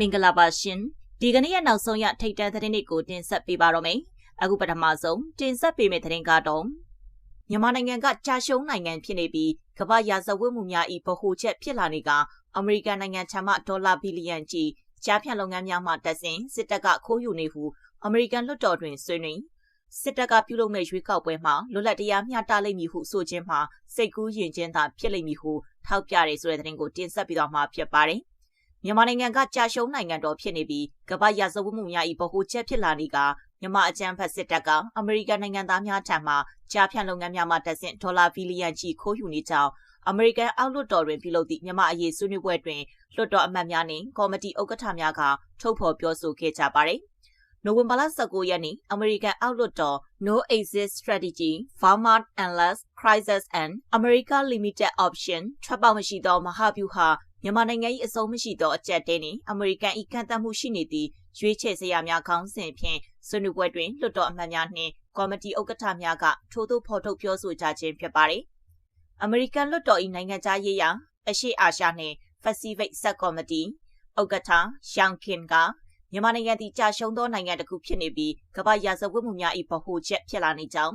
မင်္ဂလာပါရှင်ဒီကနေ့ရဲ့နောက်ဆုံးရထိတ်တန့်သတင်းတွေကိုတင်ဆက်ပေးပါတော့မယ်အခုပထမဆုံးတင်ဆက်ပေးမယ့်သတင်းကတော့မြန်မာနိုင်ငံကကြာရှုံးနိုင်ငံဖြစ်နေပြီးကမ္ဘာရာဇဝတ်မှုများ၏ဗဟိုချက်ဖြစ်လာနေကအမေရိကန်နိုင်ငံထံမှဒေါ်လာဘီလီယံကြီးကြားဖြန့်လုပ်ငန်းများမှတက်စဉ်စစ်တပ်ကခိုးယူနေဟုအမေရိကန်လွှတ်တော်တွင်ဆွေးနွေးစစ်တပ်ကပြုလုပ်မဲ့ရွေးကောက်ပွဲမှာလွတ်လပ်တရားမျှတလိမ့်မည်ဟုဆိုခြင်းမှာစိတ်ကူးယဉ်ခြင်းသာဖြစ်လိမ့်မည်ဟုထောက်ပြရဲဆိုတဲ့သတင်းကိုတင်ဆက်ပြီးတော့မှာဖြစ်ပါတယ် မြန်မာနိုင်ငံကကြာရှုံးနိုင်ငံတော်ဖြစ်နေပြီးကမ္ဘာရာဇဝတ်မှုများ၏ဗဟိုချက်ဖြစ်လာနေကမြန်မာအကြမ်းဖက်စစ်တပ်ကအမေရိကန်နိုင်ငံသားများထံမှကြားဖြန့်လုပ်ငန်းများမှတက်ဆင့်ဒေါ်လာဘီလီယံချီခိုးယူနေကြောင်းအမေရိကန်အောက်လွှတ်တော်တွင်ပြုလုပ်သည့်မြန်မာအရေးဆွေးနွေးပွဲတွင်လွှတ်တော်အမတ်များနှင့်ကော်မတီဥက္ကဋ္ဌများကထုတ်ဖော်ပြောဆိုခဲ့ကြပါသည်။နိုဝင်ဘာလ19ရက်နေ့အမေရိကန်အောက်လွှတ်တော် No Exit Strategy Vermont Unless Crisis and America Limited Option ထွက်ပေါက်မရှိသောမဟာဗျူဟာ မြန်မာနိုင်ငံ၏အဆုံးမရှိသောအကြက်တဲနှင့်အမေရိကန်၏ကန့်သတ်မှုရှိနေသည့်ရွေးချယ်စရာများခေါင်းစဉ်ဖြင့်ဆွေးနွေးပွဲတွင်လွှတ်တော်အမတ်များနှင့်ကော်မတီဥက္ကဋ္ဌများကထိုးထိုးဖော်ထုတ်ပြောဆိုကြခြင်းဖြစ်ပါသည်။အမေရိကန်လွှတ်တော်၏နိုင်ငံခြားရေးရာအရှိအာရှနှင့် Pacific Sub Committee ဥက္ကဋ္ဌရှောင်းခင်ကမြန်မာနိုင်ငံသည်ကြာရှုံးသောနိုင်ငံတစ်ခုဖြစ်နေပြီးကမ္ဘာရာဇဝတ်မှုများ၏ဗဟိုချက်ဖြစ်လာနေကြောင်း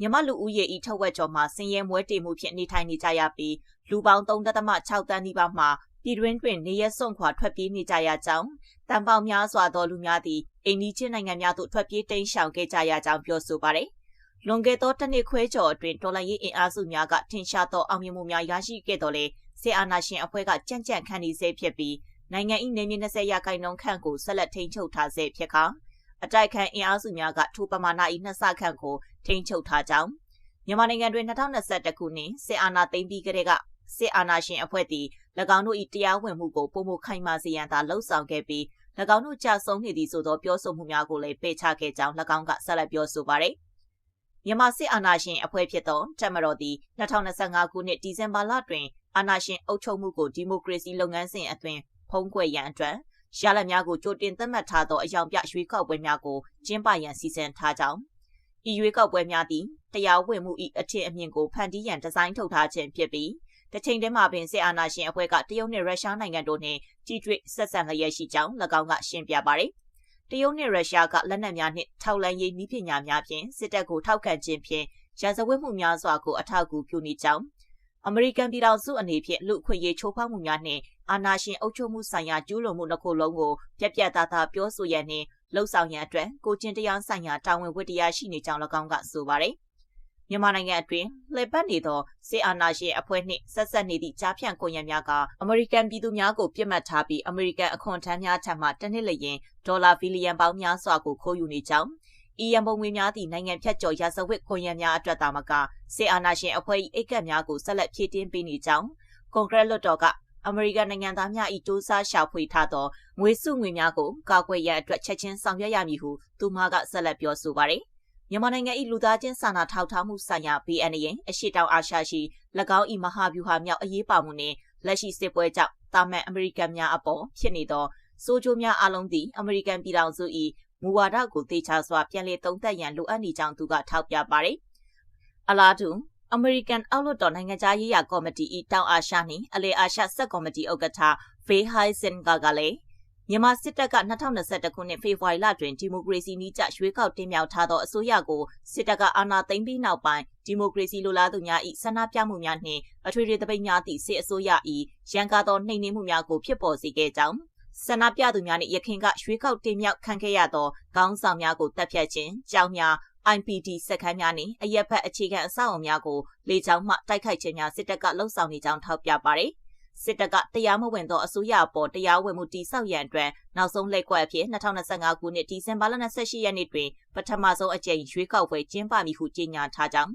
မြန်မာလူဦးရေဤထက်ဝက်ကျော်မှာဆင်းရဲမွဲတေမှုဖြင့်နေထိုင်နေကြရပြီးလူပေါင်း3.6တန်းနီးပါးမှာပြည်တွင်းတွင်နေရစွန့်ခွာထွက်ပြေးနေကြရကြောင်းတန်ပေါင်းများစွာသောလူများသည်အိန္ဒိချင်းနိုင်ငံများသို့ထွက်ပြေးတိမ်းရှောင်ခဲ့ကြရကြောင်းပြောဆိုပါတယ်။လွန်ခဲ့သောတစ်နှစ်ခွဲကျော်အတွင်းတော်လှန်ရေးအင်အားစုများကထင်ရှားသောအောင်မြင်မှုများရရှိခဲ့တော်လဲစစ်အာဏာရှင်အဖွဲ့ကကြံ့ကြံ့ခံနေဆဲဖြစ်ပြီးနိုင်ငံ၏နေမြေ20ရာခိုင်နှုန်းခန့်ကိုဆက်လက်ထိန်းချုပ်ထားဆဲဖြစ်ကာအတိုက်ခံအင်အားစုများကထိုပမာဏ၏နှစ်ဆခန့်ကို ထိန်းချုပ်ထားကြောင်းမြန်မာနိုင်ငံတွင်2021ခုနှစ်စစ်အာဏာသိမ်းပြီးကတည်းကစစ်အာဏာရှင်အဖွဲ့သည်၎င်းတို့၏တရားဝင်မှုကိုပုံမခိုင်မာစေရန်သာလှုံ့ဆော်ခဲ့ပြီး၎င်းတို့ကြဆုံးနေသည်ဆိုသောပြောဆိုမှုများကိုလည်းပယ်ချခဲ့ကြောင်း၎င်းကဆက်လက်ပြောဆိုပါတယ်။မြန်မာစစ်အာဏာရှင်အဖွဲ့ဖြစ်သောတက်မတော်သည်2025ခုနှစ်ဒီဇင်ဘာလတွင်အာဏာရှင်အုပ်ချုပ်မှုကိုဒီမိုကရေစီလုပ်ငန်းစဉ်အသွင်ဖုံးကွယ်ရန်အတွက်ရလဒ်များကိုကြိုတင်သတ်မှတ်ထားသောအယောင်ပြရွေးကောက်ပွဲများကိုကျင်းပရန်စီစဉ်ထားကြောင်း ဤရွေးကောက်ပွဲများသည်တရားဝင်မှု၏အထင်အမြင်ကိုဖန်တီးရန်ဒီဇိုင်းထုတ်ထားခြင်းဖြစ်ပြီးတစ်ချိန်တည်းမှာပင်စစ်အာဏာရှင်အဖွဲ့ကတရုတ်နဲ့ရုရှားနိုင်ငံတို့နဲ့ကြီးကျွေးဆက်ဆံလျက်ရှိကြောင်း၎င်းကရှင်းပြပါတယ်။တရုတ်နဲ့ရုရှားကလက်နက်များနှင့်ထောက်လန်းရေးနည်းပညာများဖြင့်စစ်တပ်ကိုထောက်ခံခြင်းဖြင့်ရာဇဝတ်မှုများစွာကိုအထောက်အကူပြုနေကြောင်းအမေရိကန်ပြည်ထောင်စုအနေဖြင့်လူခွင့်ရေးချိုးဖောက်မှုများနှင့်အာဏာရှင်အုပ်ချုပ်မှုဆိုင်ရာကျူးလွန်မှုတစ်ခုလုံးကိုပြက်ပြက်သားသားပြောဆိုရန်နှင့် လှုံ့ဆော်ရန်အတွက်ကိုကျင်တရားဆိုင်ရာတာဝန်ဝတ္တရားရှိနေကြောင်း၎င်းကဆိုပါတယ်။မြန်မာနိုင်ငံအတွင်းလှည့်ပတ်နေသောစစ်အာဏာရှင်အဖွဲ့နှင့်ဆက်ဆက်နေသည့်ကြားဖြန့်ကွန်ရက်များကအမေရိကန်ပြည်သူများကိုပြစ်မှတ်ထားပြီးအမေရိကန်အခွန်ထမ်းများထံမှတနစ်လျင်ဒေါ်လာဘီလီယံပေါင်းများစွာကိုခိုးယူနေကြောင်းဤရန်ပုံငွေများသည့်နိုင်ငံဖြတ်ကျော်ရာဇဝတ်ခွန်ရက်များအတွက်သာမကစစ်အာဏာရှင်အဖွဲ့၏အိတ်ကပ်များကိုဆက်လက်ဖြည့်တင်းပေးနေကြောင်းကွန်ဂရက်လွှတ်တော်က အမေရိကန်နိုင်ငံသားများ၏စူးစမ်းရှာဖွေထားသောငွေစုငွေများကိုကာကွယ်ရန်အတွက်ချက်ချင်းဆောင်ရွက်ရမည်ဟုသူမကဆက်လက်ပြောဆိုပါသည်။မြန်မာနိုင်ငံ၏လူသားချင်းစာနာထောက်ထားမှုဆိုင်ရာ BNN အရှိတောင်အာရှရှိ၎င်း၏မဟာဗျူဟာမြောက်အရေးပါမှုနှင့်လက်ရှိစစ်ပွဲကြောင့်တာမန်အမေရိကန်များအပေါ်ဖြစ်နေသောစိုးကျိုးများအလုံးသည်အမေရိကန်ပြည်ထောင်စု၏မူဝါဒကိုသေချာစွာပြန်လည်သုံးသပ်ရန်လိုအပ်နေကြောင်းသူကထောက်ပြပါသည်။အလားတူ အမေရိကန်အောက်လွှတ်တော်နိုင်ငံသားရေးရာကော်မတီ၏တောင်အာရှနှင့်အလေအာရှဆက်ကော်မတီဥက္ကဋ္ဌဖေးဟိုင်စင်ကကလည်းမြန်မာစစ်တပ်က2021ခုနှစ်ဖေဖော်ဝါရီလတွင်ဒီမိုကရေစီနည်းကျရွေးကောက်တင်မြှောက်ထားသောအစိုးရကိုစစ်တပ်ကအာဏာသိမ်းပြီးနောက်ပိုင်းဒီမိုကရေစီလိုလားသူများ၏ဆန္ဒပြမှုများနှင့်အထွေထွေသပိတ်များသည့်စစ်အစိုးရ၏ရန်ကားသောနှိမ်နင်းမှုများကိုဖြစ်ပေါ်စေခဲ့ကြောင်းဆန္ဒပြသူများနှင့်ရခိုင်ကရွေးကောက်တင်မြှောက်ခံခဲ့ရသောခေါင်းဆောင်များကိုတပ်ဖြတ်ခြင်းကြောင်းများ IPD စက်ခန်းများနှင့်အရက်ဖက်အခြေခံအဆောက်အအုံများကိုလေကြောင်းမှတိုက်ခိုက်ခြင်းများစစ်တပ်ကလှုံ့ဆော်နေကြောင်းထောက်ပြပါသည်။စစ်တပ်ကတရားမဝင်သောအစိုးရအပေါ်တရားဝင်မှုတိစောက်ရန်အတွက်နောက်ဆုံးလက်ကွက်အဖြစ်2025ခုနှစ်ဒီဇင်ဘာလ28ရက်နေ့တွင်ပထမဆုံးအကြိမ်ရွေးကောက်ပွဲကျင်းပမည်ဟုကြေညာထားကြောင်း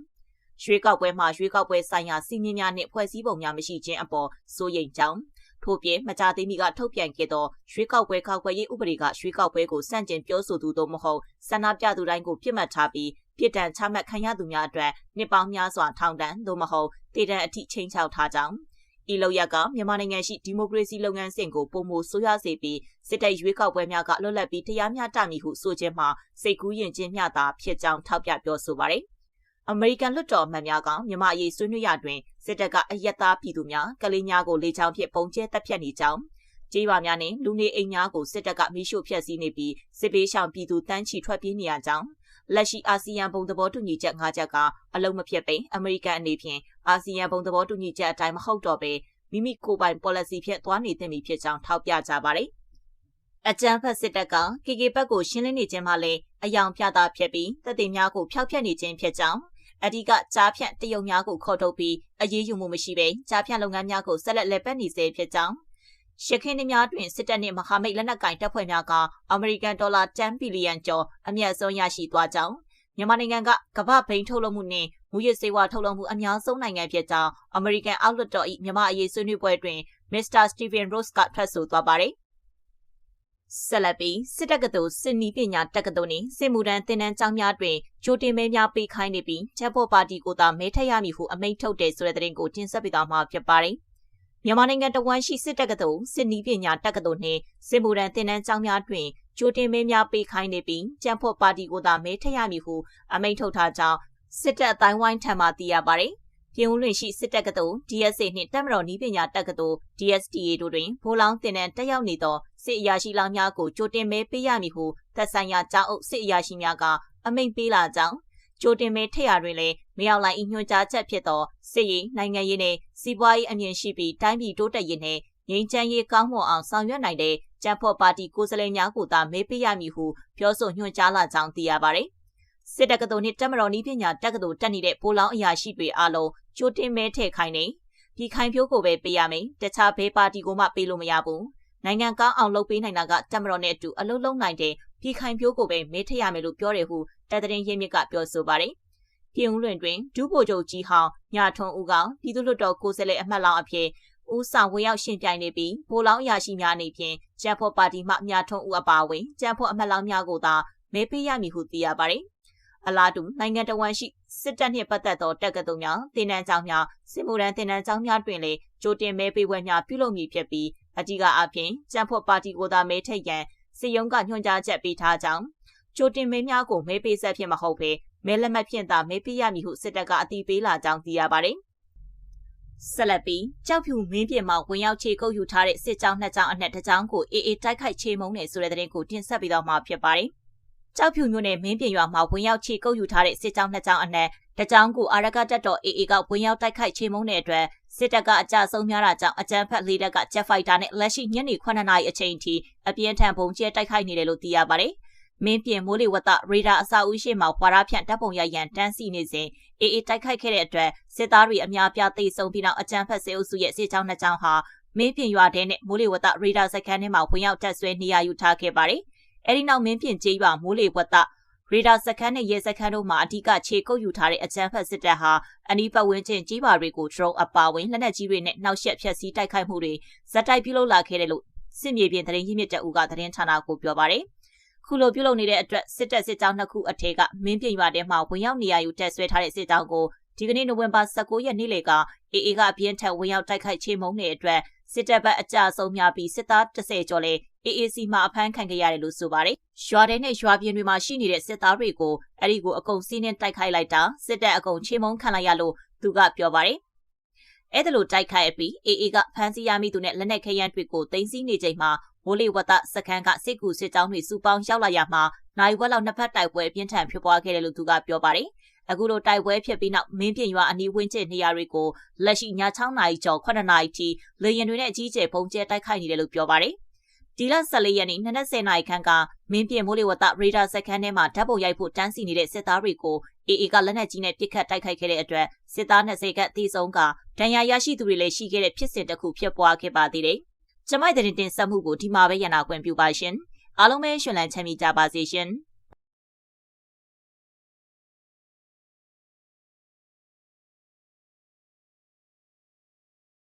ရွှေကောက်ပွဲမှာရွှေကောက်ပွဲဆိုင်ရာစီမင်းများနှင့်ဖွဲ့စည်းပုံများမရှိခြင်းအပေါ်စိုးရိမ်ကြောင်း ထို့ပြင်မကြသေးမီကထုတ်ပြန်ခဲ့သောရွှေကောက်ပွဲခောက်ခွဲရေးဥပဒေကရွှေကောက်ပွဲကိုစန့်ကျင်ပြောဆိုသူတို့မဟုတ်ဆန္ဒပြသူတိုင်းကိုပြစ်မှတ်ထားပြီးပြစ်ဒဏ်ချမှတ်ခံရသူများအတွက်နှစ်ပေါင်းများစွာထောင်ဒဏ်သို့မဟုတ်တည်တံအထိချိန်ချောက်ထားကြောင်းဤလောက်ရကမြန်မာနိုင်ငံရှိဒီမိုကရေစီလုပ်ငန်းစဉ်ကိုပုံမဆိုးရွားစေပြီးစစ်တပ်ရွေးကောက်ပွဲများကလွတ်လပ်ပြီးတရားမျှတမည်ဟုဆိုခြင်းမှာစိတ်ကူးယဉ်ခြင်းမျှသာဖြစ်ကြောင်းထောက်ပြပြောဆိုပါတယ်။ အမေရိကန်လွှတ်တော်မှန်များကမြန်မာအရေးဆွေးနွေးရတွင်စစ်တပ်ကအယက်သားပြည်သူများကလေးများကိုလေကြောင်းဖြင့်ပုံကျဲတပ်ဖြတ်နေကြောင်းကြေးရွာများနဲ့လူနေအိမ်များကိုစစ်တပ်ကမိရှို့ဖျက်ဆီးနေပြီးစစ်ပေးရှောင်ပြည်သူတန်းချီထွက်ပြေးနေရကြောင်းလက်ရှိအာဆီယံဘုံသဘောတူညီချက်၅ချက်ကအလုံးမပြတ်ပဲအမေရိကန်အနေဖြင့်အာဆီယံဘုံသဘောတူညီချက်အတိုင်းမဟုတ်တော့ပဲမိမိကိုယ်ပိုင် policy ဖြင့်သွားနေသင့်ပြီဖြစ်ကြောင်းထောက်ပြကြပါတယ်။အကြမ်းဖက်စစ်တပ်က KK ဘက်ကိုရှင်းလင်းနေခြင်းမှလည်းအယောင်ပြတာဖြစ်ပြီးတပ်တွေများကိုဖျောက်ဖျက်နေခြင်းဖြစ်ကြောင်း အဓိကကြားဖြန့်တရုတ်များကိုခေါ်ထုတ်ပြီးအရေးယူမှုမရှိဘဲကြားဖြန့်လုပ်ငန်းများကိုဆက်လက်လက်ပတ်နေစေဖြစ်ကြောင်းရခိုင်များတွင်စစ်တပ်နှင့်မဟာမိတ်လက်နက်ကိုင်တပ်ဖွဲ့များကအမေရိကန်ဒေါ်လာ10ဘီလီယံကျော်အမြတ်ဆုံးရရှိသွားကြောင်းမြန်မာနိုင်ငံကကမ္ဘာဘိန်းထုတ်လုပ်မှုနှင့်မူရစေဝါထုတ်လုပ်မှုအများဆုံးနိုင်ငံဖြစ်ကြောင်းအမေရိကန်အောက်လွှတ်တော်၏မြန်မာအရေးဆွေးနွေးပွဲတွင်မစ္စတာစတီဗင်ရို့စ်ကထွက်ဆိုသွားပါတယ် ဆက်လက်ပြီးစစ်တပ်ကတော်စစ်နီးပညာတက္ကသိုလ်နှင့်စစ်မှုထမ်းသင်တန်းကျောင်းများတွင်ဂျိုတင်မဲများပေးခိုင်းနေပြီးချက်ဖို့ပါတီကိုသာမဲထက်ရမည်ဟုအမိန့်ထုတ်တယ်ဆိုတဲ့သတင်းကိုတင်ဆက်ပေးသွားမှာဖြစ်ပါတယ်။မြန်မာနိုင်ငံတဝမ်းရှိစစ်တပ်ကတော်စစ်နီးပညာတက္ကသိုလ်နှင့်စစ်မှုထမ်းသင်တန်းကျောင်းများတွင်ဂျိုတင်မဲများပေးခိုင်းနေပြီးချက်ဖို့ပါတီကိုသာမဲထက်ရမည်ဟုအမိန့်ထုတ်ထားကြောင်းစစ်တပ်အတိုင်းဝိုင်းထံမှသိရပါတယ်။ ပြည်ဦးလွင်ရှိစစ်တပ်ကတော် DSA နှင့်တပ်မတော်နီးပညာတက္ကသိုလ် DSTA တို့တွင်ဗိုလ်လောင်းတင်တဲ့တက်ရောက်နေသောစစ်အရာရှိလောင်းများကိုကြိုတင်မဲပေးရမည်ဟုသက်ဆိုင်ရာကြောင်းအုပ်စစ်အရာရှိများကအမိန့်ပေးလာကြောင်းကြိုတင်မဲထည့်ရတွင်လည်းမရောက်လိုက်ညွှန်ကြားချက်ဖြစ်သောစစ်ရေးနိုင်ငံရေးနဲ့စီးပွားရေးအမြင်ရှိပြီးတိုင်းပြည်တိုးတက်ရေးနဲ့ငြိမ်းချမ်းရေးကောင်းမွန်အောင်ဆောင်ရွက်နိုင်တဲ့ကျန်းဖော်ပါတီကိုယ်စားလှယ်များကိုသာမဲပေးရမည်ဟုပြောဆိုညွှန်ကြားလာကြောင်းသိရပါတယ်။စစ်တက္ကသိုလ်နှင့်တက်မတော်နည်းပညာတက္ကသိုလ်တက်နေတဲ့ပိုလောင်းအရာရှိတွေအားလုံး ကြိုတင်မဲထည့်ခိုင်းနေပြီးခိုင်ဖြိုးကိုပဲပေးရမယ်တခြားဘဲပါတီကိုမှပေးလို့မရဘူးနိုင်ငံကောင်းအောင်လုပ်ပေးနိုင်တာကတမတော်နဲ့အတူအလုပ်လုပ်နိုင်တဲ့ပြည်ခိုင်ပြိုးကိုပဲမေးထရမယ်လို့ပြောတယ်ဟုတပ်တရင်ရင်းမြစ်ကပြောဆိုပါတယ်။ပြည်ဦးလွင်တွင်ဒူးဗိုလ်ချုပ်ကြီးဟောင်းညထွန်းဦးကပြည်သူ့လွှတ်တော်ကိုယ်စားလှယ်အမှတ်လောင်းအဖြစ်ဦးဆောင်ဝင်ရောက်ရှင်ပြိုင်နေပြီးဗိုလ်လောင်းအရာရှိများအနေဖြင့်ကျန်းဖော်ပါတီမှမြထွန်းဦးအပါအဝင်ကျန်းဖော်အမှတ်လောင်းများကိုသာမဲပေးရမည်ဟုသိရပါတယ်။ အလားတူနိုင်ငံတော်ဝန်ရှိစစ်တပ်နှင့်ပတ်သက်သောတက္ကသိုလ်များတင်နန်းကျောင်းများစစ်မှုထမ်းတင်နန်းကျောင်းများတွင်လည်းကြိုတင်မဲပေးပွဲများပြုလုပ်မည်ဖြစ်ပြီးအကြီးကအဖြစ်ကျန်းဖော်ပါတီကိုသာမဲထိတ်ရန်စစ်ရုံးကညွှန်ကြားချက်ပေးထားကြောင်းကြိုတင်မဲများကိုမဲပေးဆက်ဖြစ်မဟုတ်ဘဲမဲလက်မှတ်ဖြင့်သာမဲပေးရမည်ဟုစစ်တပ်ကအတည်ပြုလာကြောင်းသိရပါတယ်။ဆက်လက်ပြီးကြောက်ဖြူမင်းပြင်မှာဝင်ရောက်ခြေကုပ်ယူထားတဲ့စစ်ကြောင်းနှစ်ကြောင်းအနက်တစ်ကြောင်းကိုအေးအေးတိုက်ခိုက်ချေမှုန်းနေဆိုတဲ့သတင်းကိုတင်ဆက်ပြီးတော့မှဖြစ်ပါတယ်။ ကြောက်ဖြူမြို့နယ်မင်းပြင်ရွာမှာဝင်ရောက်ခြေကုပ်ယူထားတဲ့စစ်ကြောင်းနှစ်ကြောင်းအနက်တစ်ကြောင်းကိုအာရကတပ်တော်အေးအေးကဝင်ရောက်တိုက်ခိုက်ချေမှုန်းတဲ့အတွက်စစ်တပ်ကအကြဆုံးများတာကြောင့်အကြမ်းဖက်လေးတပ်ကဂျက်ဖိုက်တာနဲ့လက်ရှိညနေ9နာရီအချိန်ထိအပြင်းထန်ပုံကျဲတိုက်ခိုက်နေတယ်လို့သိရပါတယ်။မင်းပြင်မိုးလေဝသရေဒါအစာဦးရှိမှဖွာရဖြန့်တပ်ပုံရရန်တန်းစီနေစဉ်အေးအေးတိုက်ခိုက်ခဲ့တဲ့အတွက်စစ်သားတွေအများပြားသိဆုံးပြီးနောက်အကြမ်းဖက်စေအုပ်စုရဲ့စစ်ကြောင်းနှစ်ကြောင်းဟာမင်းပြင်ရွာထဲနဲ့မိုးလေဝသရေဒါစခန်းထဲမှာဝင်ရောက်တက်ဆွဲနေရယူထားခဲ့ပါတယ်။ အဲဒီနောက်မင်းပြင်ကျေးရွာမိုးလေဝသရေဒါစခန်းနဲ့ရဲစခန်းတို့မှာအဓိကခြေကုပ်ယူထားတဲ့အကြမ်းဖက်စစ်တပ်ဟာအနီးပတ်ဝန်းကျင်ကြီးပါတွေကို drone အပါဝင်လက်နက်ကြီးတွေနဲ့နှောက်ယှက်ဖျက်ဆီးတိုက်ခိုက်မှုတွေဇက်တိုက်ပြုလုပ်လာခဲ့တယ်လို့စစ်မြေပြင်သတင်းရင်းမြစ်တအူကသတင်းဌာနကိုပြောပါတယ်။ခုလိုပြုလုပ်နေတဲ့အတွက်စစ်တပ်စစ်ကြောင်းနှစ်ခုအထက်ကမင်းပြင်းရွာထဲမှာဝင်ရောက်နေရယူတက်ဆွဲထားတဲ့စစ်ကြောင်းကိုဒီကနေ့နိုဝင်ဘာ19ရက်နေ့လေကအေအေကအပြင်းထန်ဝင်ရောက်တိုက်ခိုက်ချေမှုန်းတဲ့အတွက် စစ်တပ်ဘက်အကြဆုံးများပြီးစစ်သား30ကျော်လဲ AAC မှာအဖမ်းခံခဲ့ရတယ်လို့ဆိုပါတယ်။ရွာထဲနဲ့ရွာပြင်တွေမှာရှိနေတဲ့စစ်သားတွေကိုအဲ့ဒီကိုအကုန်စီးနှင်းတိုက်ခိုက်လိုက်တာစစ်တပ်အကုန်ချေမှုန်းခံလိုက်ရလို့သူကပြောပါတယ်။အဲ့ဒါလိုတိုက်ခိုက်အပြီး AA ကဖမ်းဆီးရမိသူနဲ့လက်နက်ခဲယမ်းတွေကိုတင်စီနေချိန်မှာမိုးလေဝသစခန်းကစစ်ကူစစ်ကြောင်းတွေစုပေါင်းရောက်လာရမှာနိုင်ဝက်လောက်နှစ်ဖက်တိုက်ပွဲပြင်းထန်ဖြစ်ပွားခဲ့တယ်လို့သူကပြောပါတယ်။ အခုလိုတိုက်ပွဲဖြစ်ပြီးနောက်မင်းပြင်ရွာအနီးဝန်းကျင်နေရာတွေကိုလက်ရှိည6နာရီကျော်9နာရီထိလေရင်တွေနဲ့အကြီးကျယ်ပုံကျဲတိုက်ခိုက်နေတယ်လို့ပြောပါတယ်ဒီလ14ရက်နေ့နနက်10နာရီခန့်ကမင်းပြင်းမိုးလေဝသရေဒါစခန်းထဲမှာဓာတ်ပုံရိုက်ဖို့တန်းစီနေတဲ့စစ်သားတွေကိုအေအေကလက်နက်ကြီးနဲ့ပစ်ခတ်တိုက်ခိုက်ခဲ့တဲ့အတွက်စစ်သား20ခန့်သေဆုံးကဒဏ်ရာရရှိသူတွေလည်းရှိခဲ့တဲ့ဖြစ်စဉ်တစ်ခုဖြစ်ပွားခဲ့ပါသေးတယ်။ကျမိုက်တဲ့တင်ဆက်မှုကိုဒီမှာပဲရန်နာခွင့်ပြုပါရှင်။အားလုံးပဲရှင်လန်းချမ်းမြေ့ကြပါစေရှင်။